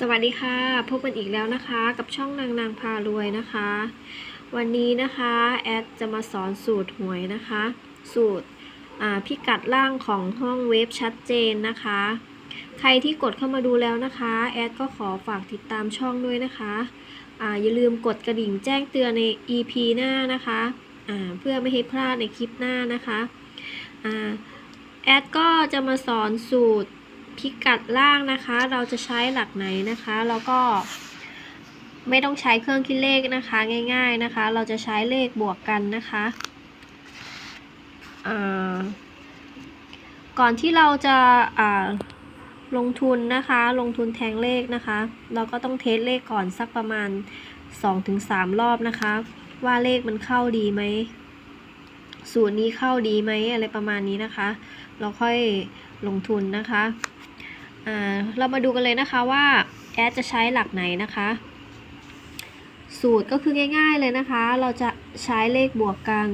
สวัสดีค่ะ พบกันอีกแล้วนะคะ กับช่องนางนางพารวยนะคะ วันนี้นะคะแอดจะมาสอนสูตรหวยนะคะ สูตรพิกัดล่างของห้องเว็บชัดเจนนะคะ ใครที่กดเข้ามาดูแล้วนะคะแอดก็ขอฝากติดตามช่องด้วยนะคะอาอย่าลืมกดกระดิ่งแจ้งเตือนใน EP หน้านะคะเพื่อไม่ให้พลาดในคลิปหน้านะคะอ่าแอดก็จะมาสอนสูตร พิกัดล่างนะคะ เราจะใช้หลักไหนนะคะ แล้วก็ไม่ต้องใช้เครื่องคิดเลขนะคะ ง่าย ๆนะคะ เราจะใช้เลขบวกกันนะคะก่อนที่เราจะลงทุนนะคะ ลงทุนแทงเลขนะคะ เราก็ต้องเทสเลขก่อนสักประมาณ 2-3 รอบนะคะ ว่าเลขมันเข้าดีไหมสูตรนี้เข้าดีไหมอะไรประมาณนี้นะคะ เราค่อยลงทุนนะคะ เรามาดูกันเลยนะคะว่าแอดจะใช้หลักไหนนะคะ สูตรก็คือง่าย ๆเลยนะคะ เราจะใช้เลขบวกกัน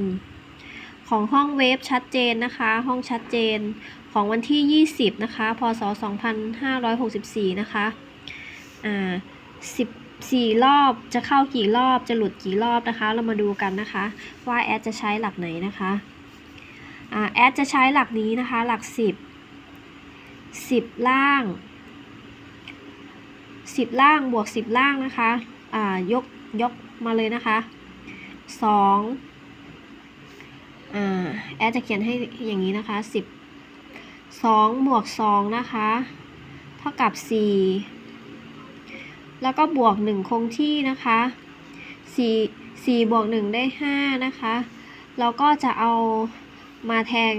ของห้องเวฟชัดเจนนะคะ ห้องชัดเจนของวันที่ 20 นะคะ พศ 2564 นะคะ อ่า 14 รอบจะเข้ากี่รอบจะหลุดกี่รอบนะคะ เรามาดูกันนะคะ ว่าแอดจะใช้หลักไหนนะคะ อ่า แอดจะใช้หลักนี้นะคะ หลัก 10 สิบล่างสิบล่างบวกสิบล่างนะคะอ่ายกยกมาเลยนะคะสองอ่าแอดจะเขียนให้อย่างนี้นะคะสิบสองบวกสองนะคะ เท่ากับสี่แล้วก็บวกหนึ่งคงที่นะคะสี่สี่บวกหนึ่งได้ห้านะคะ เราก็จะเอามาแทง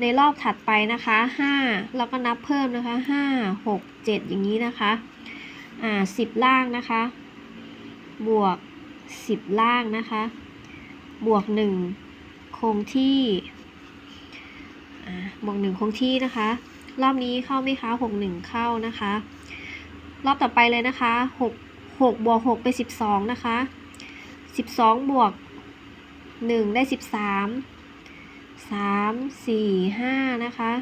ในรอบถัดไปนะคะ 5 แล้วก็นับเพิ่มนะคะ 5 6 7 อย่างนี้นะคะ อ่า 10 ล่างนะคะ บวก 10 ล่างนะคะ บวก 1 คงที่ อ่า บวก 1 คงที่นะคะ รอบนี้เข้าไหมคะ 6 1 เข้านะคะ รอบต่อไปเลยนะคะ 6 6บวก6ไป12 นะคะ 12 บวก 1 ได้ 13 สามสี่ห้านะคะ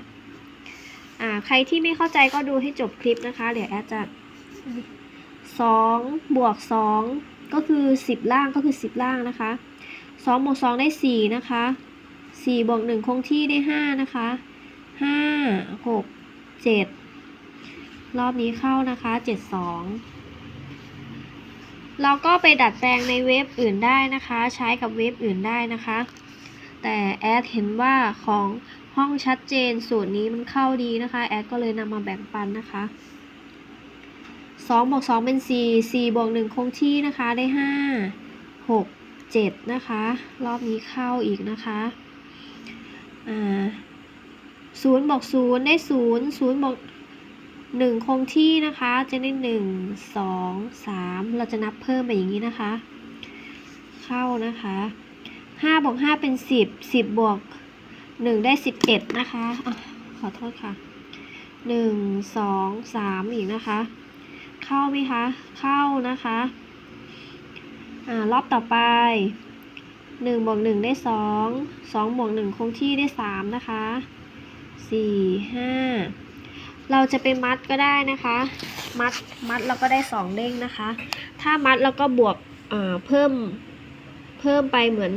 อ่าใครที่ไม่เข้าใจก็ดูให้จบคลิปนะคะ เดี๋ยวแอดจะสองบวกสองก็คือสิบล่างก็คือสิบล่างนะคะสองบวกสองได้สี่นะคะสี่บวกหนึ่งคงที่ได้ห้านะคะห้าหกเจ็ดรอบนี้เข้านะคะเจ็ดสองเราก็ไปดัดแปลงในเว็บอื่นได้นะคะ ใช้กับเว็บอื่นได้นะคะ แต่แอดเห็นว่าของห้องชัดเจนสูตรนี้มันเข้าดีนะคะ แอดก็เลยนำมาแบ่งปันนะคะ2บวก2เป็น 4 4บวก1คงที่นะคะได้ 5 6 7 นะคะ รอบนี้เข้าอีกนะคะอ่า0บวก0ได้ 0 0บวก1คงที่นะคะจะได้ 1 2 3 เราจะนับเพิ่มไปอย่างนี้นะคะ เข้านะคะ ห้าบวกห้าเป็นสิบสิบบวกหนึ่งได้สิบเอ็ดนะคะอะขอโทษค่ะหนึ่งสองสามอีกนะคะ เข้าไหมคะ เข้านะคะอ่ารอบต่อไปหนึ่งบวกหนึ่งได้สองสองบวกหนึ่งคงที่ได้สามนะคะสี่ห้าเราจะไปมัดก็ได้นะคะ มัดมัดแล้วก็ได้สองเด้งนะคะ ถ้ามัดแล้วก็บวกเอ่อเพิ่มเพิ่มไปเหมือน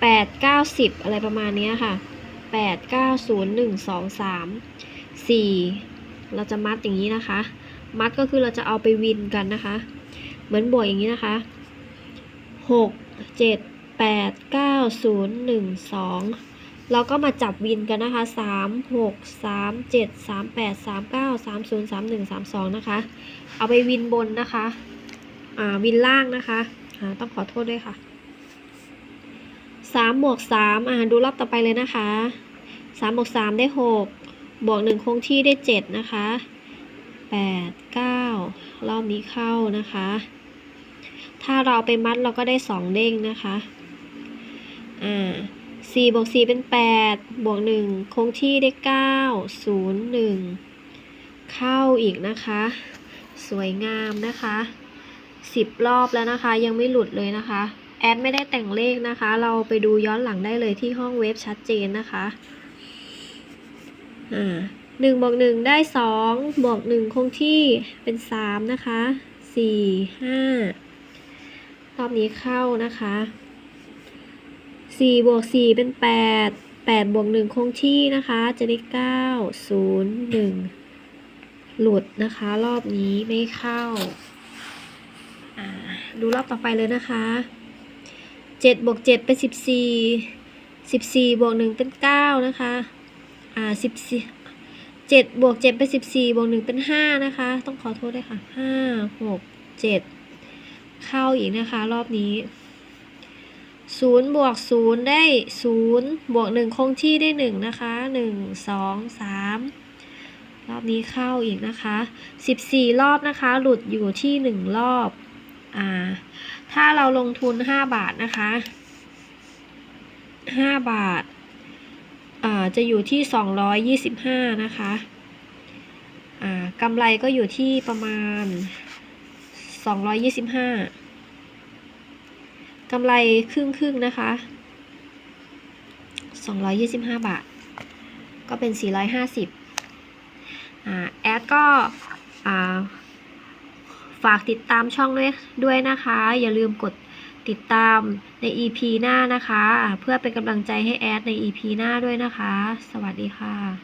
แปดเก้าสิบอะไรประมาณนี้ค่ะแปดเก้าศูนย์หนึ่งสองสามสี่เราจะมัดอย่างนี้นะคะ มัดก็คือเราจะเอาไปวินกันนะคะ เหมือนบวกอย่างนี้นะคะหกเจ็ดแปดเก้าศูนย์หนึ่งสองเราก็มาจับวินกันนะคะสามหกสามเจ็ดสามแปดสามเก้าสามศูนย์สามหนึ่งสามสองนะคะ เอาไปวินบนนะคะ วินล่างนะคะ ต้องขอโทษด้วยค่ะ สามบวกสามอ่าดูรอบต่อไปเลยนะคะสามบวกสามได้หกบวกหนึ่งคงที่ได้เจ็ดนะคะแปดเก้ารอบนี้เข้านะคะ ถ้าเราไปมัดเราก็ได้สองเด้งนะคะ อ่าสี่บวกสี่เป็นแปดบวกหนึ่งคงที่ได้เก้าศูนย์หนึ่งเข้าอีกนะคะ สวยงามนะคะสิบรอบแล้วนะคะ ยังไม่หลุดเลยนะคะ แอดไม่ได้แต่งเลขนะคะ เราไปดูย้อนหลังได้เลยที่ห้องเว็บชัดเจนนะคะอ่าหนึ่งบวกหนึ่งได้สองบวกหนึ่งคงที่เป็นสามนะคะสี่ห้ารอบนี้เข้านะคะสี่บวกสี่เป็นแปดแปดบวกหนึ่งคงที่นะคะ จะได้เก้าศูนย์หนึ่งหลุดนะคะ รอบนี้ไม่เข้าอ่าดูรอบต่อไปเลยนะคะ เจ็ดบวกเจ็ดเป็นสิบสี่สิบสี่บวกหนึ่งเป็นเก้านะคะ อ่าสิบสี่เจ็ดบวกเจ็ดเป็นสิบสี่บวกหนึ่งเป็นห้านะคะ ต้องขอโทษด้วยค่ะห้าหกเจ็ดเข้าอีกนะคะ รอบนี้ศูนย์บวกศูนย์ได้ศูนย์บวกหนึ่งคงที่ได้หนึ่งนะคะหนึ่งสองสามรอบนี้เข้าอีกนะคะสิบสี่รอบนะคะ หลุดอยู่ที่หนึ่งรอบ อ่า ถ้าเราลงทุนห้าบาทนะคะห้าบาทอ่าจะอยู่ที่ 225 นะคะอ่ากำไรก็อยู่ที่ประมาณ 225กำไรครึ่งครึ่งนะคะ 225 บาท ก็เป็น 450อ่าแอดก็อ่า ฝากติดตามช่องด้วยด้วยนะคะ อย่าลืมกดติดตามใน EP หน้านะคะ เพื่อเป็นกำลังใจให้แอดใน EP หน้าด้วยนะคะ สวัสดีค่ะ